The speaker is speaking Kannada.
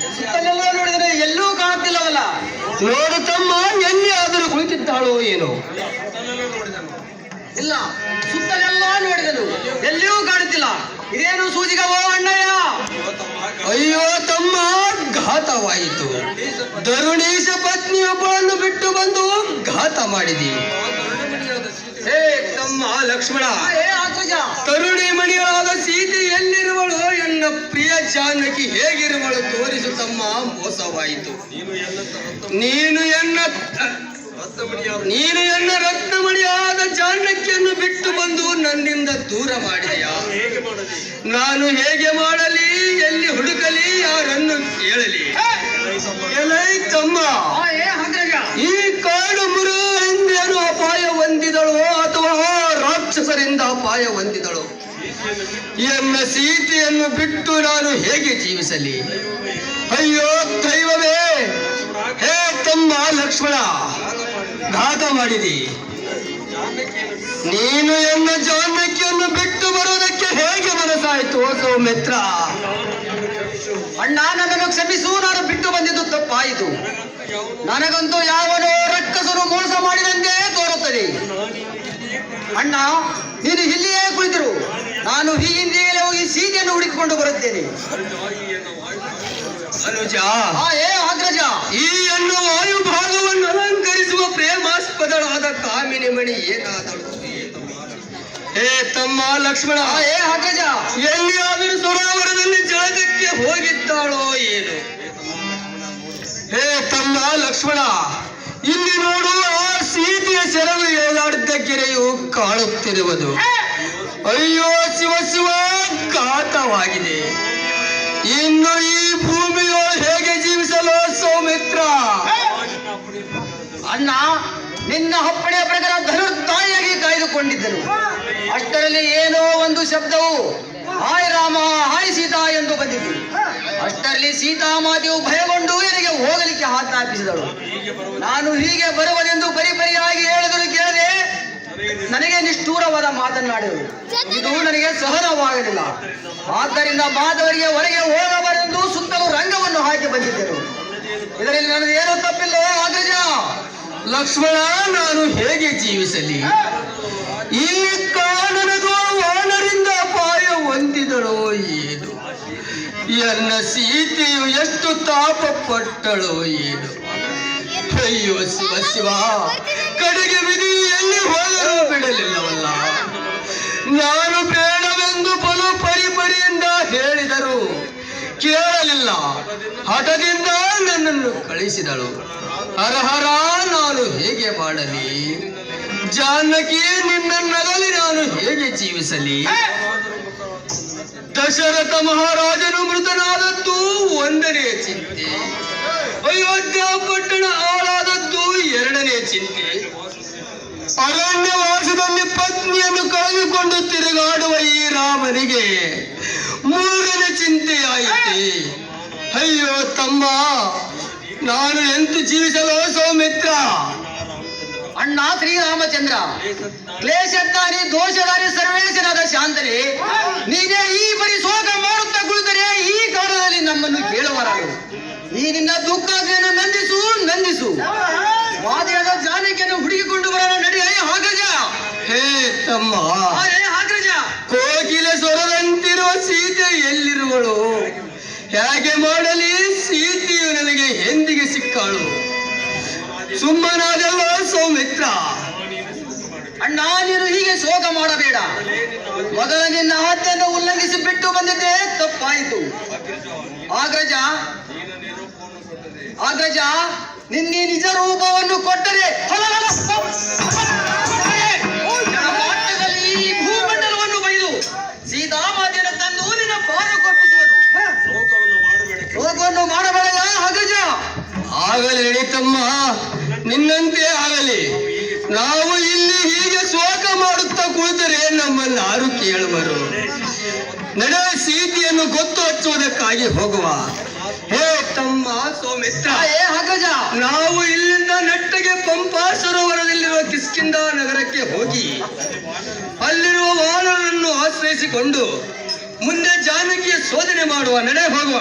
ಸುತ್ತಲೆಲ್ಲ ನೋಡಿದರೆ ಎಲ್ಲೂ ಕಾಣುತ್ತಿಲ್ಲವಲ್ಲ. ನೋಡು ತಮ್ಮ ಎಲ್ಲಿ ಆದರೂ ಕುಳಿತಿದ್ದಾಳೋ ಏನೋ. ಇಲ್ಲ ಸುತ್ತಲೆಲ್ಲ ನೋಡಿದನು ಎಲ್ಲಿಯೂ ಕಾಣುತ್ತಿಲ್ಲ. ಇದೇನು ಸೂಜಿಗವೋ ಅಣ್ಣಯ್ಯ? ಅಯ್ಯೋ ತಮ್ಮ ಘಾತವಾಯಿತು. ದರುಣೀಶ ಪತ್ನಿಯೊಬ್ಬಳನ್ನು ಬಿಟ್ಟು ಬಂದು ಘಾತ ಮಾಡಿದಿ. ಹೇ ತಮ್ಮ ಲಕ್ಷ್ಮಣ ತರುಣಿ ಮಣಿಯಾದ ಸೀತೆ ಎಲ್ಲಿರುವಳು ಪ್ರಿಯ ಜಾನಕಿ ಹೇಗಿರುವಳು ತೋರಿಸು ತಮ್ಮ ಮೋಸವಾಯಿತು. ನೀನು ಎನ್ನ ನೀನು ಎನ್ನ ರತ್ನಮಣಿಯಾದ ಜಾನಕಿಯನ್ನು ಬಿಟ್ಟು ಬಂದು ನನ್ನಿಂದ ದೂರ ಮಾಡಿದೆಯ? ನಾನು ಹೇಗೆ ಮಾಡಲಿ? ಎಲ್ಲಿ ಹುಡುಕಲಿ? ಯಾರನ್ನು ಕೇಳಲಿ? ಎಲೈ ತಮ್ಮ! ಆ, ಏ ಅಗ್ರಜ ಈ ಕಾಡು ಮೃಗಗಳಿಂದೇನು ಅಪಾಯ ಹೊಂದಿದಳು ಅಥವಾ ರಾಕ್ಷಸರಿಂದ ಅಪಾಯ ಹೊಂದಿದಳು? ಎನ್ನ ಸೀತೆಯನ್ನು ಬಿಟ್ಟು ನಾನು ಹೇಗೆ ಜೀವಿಸಲಿ? ಅಯ್ಯೋ, ದೈವವೇ! ಹೇ ತಮ್ಮ ಲಕ್ಷ್ಮಣ! ಘಾತ ಮಾಡಿದಿ. ನೀನು ಎನ್ನ ಜಾನಕಿಯನ್ನು ಬಿಟ್ಟು ಬರುವುದಕ್ಕೆ ಹೇಗೆ ಮನಸ್ಸಾಯಿತು ಸೌಮಿತ್ರ? ಅಣ್ಣ, ನನ್ನನ್ನು ಕ್ಷಮಿಸು, ನಾನು ಬಿಟ್ಟು ಬಂದಿದ್ದು ತಪ್ಪಾಯಿತು. ನನಗಂತೂ ಯಾವನೋ ರಕ್ಕಸರು ಮೋಸ ಮಾಡಿದಂತೆ ತೋರುತ್ತದೆ. ಅಣ್ಣ, ನೀನು ಕುಳಿತಿರು ನಾನು ಹೀಗಿಂದೀಗಲೇ ಹೋಗಿ ಸೀತೆಯನ್ನು ಹುಡುಕಿಕೊಂಡು ಬರುತ್ತೇನೆ. ಅನುಜ. ಏ ಅಗ್ರಜ ಈ ಅನ್ನು ವಾಯುಭಾಗವನ್ನು ಅಲಂಕರಿಸುವ ಪ್ರೇಮಾಸ್ಪದಳಾದ ಕಾಮಿನಿ ಮಣಿ ಏನಾದಳು? ಹೇ ತಮ್ಮ ಲಕ್ಷ್ಮಣ. ಏ ಅಗ್ರಜ ಎಲ್ಲಿಯಾದರೂ ಸರೋವರದಲ್ಲಿ ಜಳಕಕ್ಕೆ ಹೋಗಿದ್ದಾಳೋ ಏನು. ಹೇ ತಮ್ಮ ಲಕ್ಷ್ಮಣ ಇಲ್ಲಿ ನೋಡು ಆ ಸೀತೆಯ ಸೆರಗು ಏಳಾಡಿದ್ದ ಕೆರೆಯು ಕಾಣುತ್ತಿರುವುದು ಅಯ್ಯೋ, ಶಿವ ಶಿವ, ಘಾತವಾಗಿದೆ. ಇನ್ನು ಈ ಭೂಮಿಯು ಹೇಗೆ ಜೀವಿಸಲು ಸೌಮಿತ್ರ? ಅಣ್ಣ, ನಿನ್ನ ಹಪ್ಪಣೆಯ ಪ್ರಕಾರ ತಾಯಿಯಾಗಿ ಕಾಯ್ದುಕೊಂಡಿದ್ದನು. ಅಷ್ಟರಲ್ಲಿ ಏನೋ ಒಂದು ಶಬ್ದವು, ಹಾಯ್ ರಾಮ, ಹಾಯ್ ಸೀತಾ ಎಂದು ಬಂದಿತು. ಅಷ್ಟರಲ್ಲಿ ಸೀತಾಮಾತೆಯು ಭಯಗೊಂಡು ನನಗೆ ಹೋಗಲಿಕ್ಕೆ ಹಾತಾಪಿಸಿದಳು. ನಾನು ಹೀಗೆ ಬರುವನೆಂದು ಪರಿಪರಿಯಾಗಿ ಹೇಳಿದರು ಕೇಳದೆ, ನನಗೆ ನಿಷ್ಠೂರವಾದ ಮಾತನಾಡಿದರು ಇದು ನನಗೆ ಸಹನವಾಗಲಿಲ್ಲ. ಆದ್ದರಿಂದ ಮಾಧವರಿಗೆ ಹೊರಗೆ ಹೋಗಬಾರೆಂದು ಸುತ್ತಲೂ ರಂಗವನ್ನು ಹಾಕಿ ಬಂದಿದ್ದರು. ಇದರಲ್ಲಿ ನನಗೆ ಏನೂ ತಪ್ಪಿಲ್ಲ ಅಗ್ರಜ ಲಕ್ಷ್ಮಣ, ನಾನು ಹೇಗೆ ಜೀವಿಸಲಿ? ಈ ಕಾರಣದ ವಾನರಿಂದ ಅಪಾಯ ಹೊಂದಿದಳೋ ಏನು? ಎನ್ನ ಸೀತೆಯು ಎಷ್ಟು ತಾಪ ಪಟ್ಟಳೋ ಏನು? ಅಯ್ಯೋ ಶಿವ ಶಿವ, ಕಡೆಗೆ ವಿಧಿ ಎಲ್ಲಿ ಹೋದರೂ ಬಿಡಲಿಲ್ಲವಲ್ಲ? ನಾನು ಬೇಡವೆಂದು ಬಲು ಪರಿಪರಿಯಿಂದ ಹೇಳಿದರು. ಕೇಳಲಿಲ್ಲ. ಹಠದಿಂದ ನನ್ನನ್ನು ಕಳಿಸಿದಳು. ಹರಹರ, ನಾನು ಹೇಗೆ ಮಾಡಲಿ? ಜಾನಕಿ ನಿನ್ನ ನಗಲಿ ನಾನು ಹೇಗೆ ಜೀವಿಸಲಿ? ದಶರಥ ಮಹಾರಾಜನು ಮೃತನಾದದ್ದು ಒಂದನೇ ಚಿಂತೆ. ಅಯೋಧ್ಯ ಪಟ್ಟಣ ಆಳಾದದ್ದು ಎರಡನೇ ಚಿಂತೆ. ಅರಣ್ಯವಾಸದಲ್ಲಿ ಪತ್ನಿಯನ್ನು ಕಳೆದುಕೊಂಡು ತಿರುಗಾಡುವ ಈ ರಾಮನಿಗೆ ಮೂರನೇ ಚಿಂತೆಯಾಯಿತೆ. ಅಯ್ಯೋ ತಮ್ಮ, ನಾನು ಎಂತ ಜೀವಿಸಲು ಸೌಮಿತ್ರ? ಅಣ್ಣ ಶ್ರೀರಾಮಚಂದ್ರ ಕ್ಲೇಶದ್ದಾರಿ ದೋಷದಾರಿ ಸರ್ವೇಶನಾದ ಶಾಂತರಿ ನೀನೇ ಈ ಬರಿ ಶೋಕ ಮಾಡುತ್ತಾ ಕುಳಿತರೆ ಈ ಕಾಲದಲ್ಲಿ ನಮ್ಮನ್ನು ಕೇಳುವರಾಗ ನೀ ನಿನ್ನ ದುಃಖ ನಂದಿಸು ನಂದಿಸು. ವಾದಿಯಾದ ಜಾನಕಿಯನ್ನು ಹುಡುಕಿಕೊಂಡು ಬರೋಣ ಹಾಗಜ. ಹೇ ತಮ್ಮ. ಹಾಗಜ. ಕೋಕಿಲ ಸ್ವರದಂತಿರುವ ಸೀತೆ ಎಲ್ಲಿರುವಳು? ಹೇಗೆ ಮಾಡಲಿ ಸೀತೆಯು ನನಗೆ ಎಂದಿಗೆ ಸಿಕ್ಕಳು? ಸುಮ್ಮನಾದಲ್ಲ ಸೌಮಿತ್ರ. ಅಣ್ಣ ನೀನು ಹೀಗೆ ಶೋಕ ಮಾಡಬೇಡ. ಮೊದಲ ನಿನ್ನ ಹತ್ಯೆಯನ್ನು ಉಲ್ಲಂಘಿಸಿ ಬಿಟ್ಟು ಬಂದಿದ್ದೆ ತಪ್ಪಾಯಿತು. ಆಗ್ರಜ ಆಗ್ರಜ ನಿನ್ನೆ ನಿಜ ರೂಪವನ್ನು ಕೊಟ್ಟರೆ ಆಗಲಿ ನಡೀತಮ್ಮ ನಿನ್ನಂತೆ ಆಗಲಿ. ನಾವು ಇಲ್ಲಿ ಹೀಗೆ ಶೋಕ ಮಾಡುತ್ತಾ ಕುಳಿತರೆ ನಮ್ಮನ್ನು ಯಾರು ಕೇಳುವರು? ನಡೆ ಸೀತೆಯನ್ನು ಗೊತ್ತು ಹಚ್ಚುವುದಕ್ಕಾಗಿ ಹೋಗುವ. ಹೇ ತಮ್ಮ ಸೋಮಿತ್ರ ಏ ಹಗಜ ನಾವು ಇಲ್ಲಿಂದ ನೆಟ್ಟಗೆ ಪಂಪಾ ಸರೋವರದಲ್ಲಿರುವ ಕಿಸ್ಕಿಂದ ನಗರಕ್ಕೆ ಹೋಗಿ ಅಲ್ಲಿರುವ ವಾನರನ್ನು ಆಶ್ರಯಿಸಿಕೊಂಡು ಮುಂದೆ ಜಾನಕಿಯ ಶೋಧನೆ ಮಾಡುವ ನಡೆ ಹೋಗುವ.